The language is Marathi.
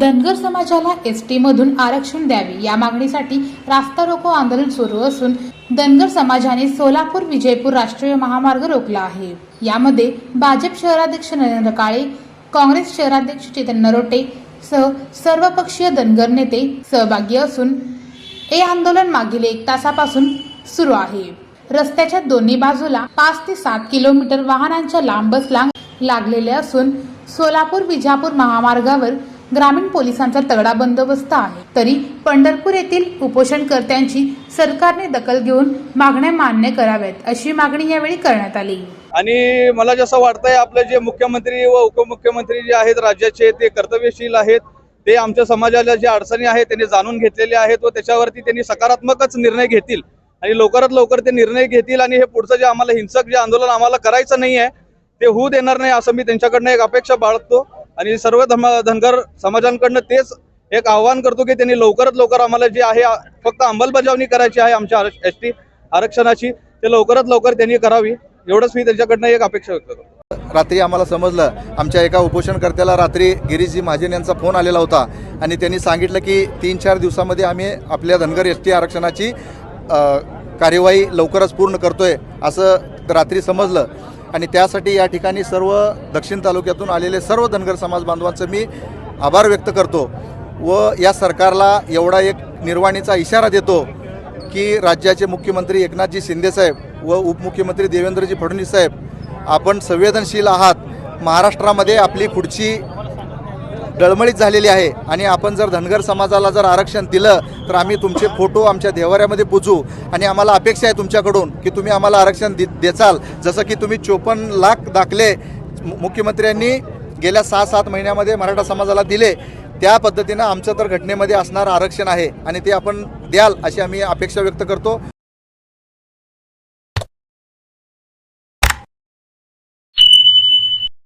धनगर समाजाला एस टी मधून आरक्षण द्यावे या मागणीसाठी रास्ता रोको आंदोलन सुरू असून धनगर समाजाने सोलापूर विजयपूर राष्ट्रीय महामार्ग रोखला आहे. यामध्ये भाजप शहराध्यक्ष नरेंद्र काळे काँग्रेस शहराध्यक्ष चेतन नरोटे सह सर्वपक्षीय धनगर नेते सहभागी असून हे आंदोलन मागील एक तासापासून सुरू आहे. रस्त्याच्या दोन्ही बाजूला पाच ते सात किलोमीटर वाहनांच्या लांबच लांब लागलेले असून सोलापूर विजापूर महामार्गावर ग्रामीण पोलिसांचा तगडा बंदोबस्त आहे. तरी पंढरपूर येथील उपोषणकर्त्यांची सरकारने दखल घेऊन मागण्या मान्य कराव्यात अशी मागणी यावेळी करण्यात आली. आणि मला जसं वाटतंय आपले जे मुख्यमंत्री व उपमुख्यमंत्री जे आहेत राज्याचे ते कर्तव्यशील आहेत. ते आमच्या समाजाला ज्या अडचणी आहेत त्यांनी जाणून घेतलेले आहेत व त्याच्यावरती त्यांनी सकारात्मकच निर्णय घेतील. आणि लवकरात लवकर ते निर्णय घेतील आणि हे पुढचं जे आम्हाला हिंसक जे आंदोलन आम्हाला करायचं नाही आहे ते होऊ देणार नाही असं मी त्यांच्याकडनं एक अपेक्षा बाळगतो. आणि सर्व धम धनगर समाजांकडनं तेच एक आव्हान करतो की त्यांनी लवकरात लवकर आम्हाला जे आहे फक्त अंमलबजावणी करायची आहे आमच्या एस टी आरक्षणाची ते लवकरात लवकर त्यांनी करावी. एवढंच मी त्यांच्याकडनं एक अपेक्षा व्यक्त करतो. रात्री आम्हाला समजलं आमच्या एका उपोषणकर्त्याला रात्री गिरीशजी महाजन यांचा फोन आलेला होता. आणि त्यांनी सांगितलं की तीन चार दिवसामध्ये आम्ही आपल्या धनगर एस टी आरक्षणाची कार्यवाही लवकरच पूर्ण करतोय असं रात्री समजलं. आणि त्यासाठी या ठिकाणी सर्व दक्षिण तालुक्यातून आलेले सर्व धनगर समाज बांधवांचं मी आभार व्यक्त करतो व या सरकारला एवढा एक निर्वाणीचा इशारा देतो की राज्याचे मुख्यमंत्री एकनाथजी शिंदेसाहेब व उपमुख्यमंत्री देवेंद्रजी फडणवीस साहेब आपण संवेदनशील आहात. महाराष्ट्रामध्ये आपली पुढची डळमळीत झालेली आहे. आणि आपण जर धनगर समाजाला जर आरक्षण दिलं तर आम्ही तुमचे फोटो आमच्या देवाऱ्यामध्ये पुजू. आणि आम्हाला अपेक्षा आहे तुमच्याकडून की तुम्ही आम्हाला आरक्षण दे देचाल. जसं की तुम्ही चोपन्न लाख दाखले मु- मुख्यमंत्र्यांनी गेल्या सहा सात महिन्यामध्ये मराठा समाजाला दिले. त्या पद्धतीनं आमचं तर घटनेमध्ये असणारं आरक्षण आहे. आणि ते आपण द्याल अशी आम्ही अपेक्षा व्यक्त करतो.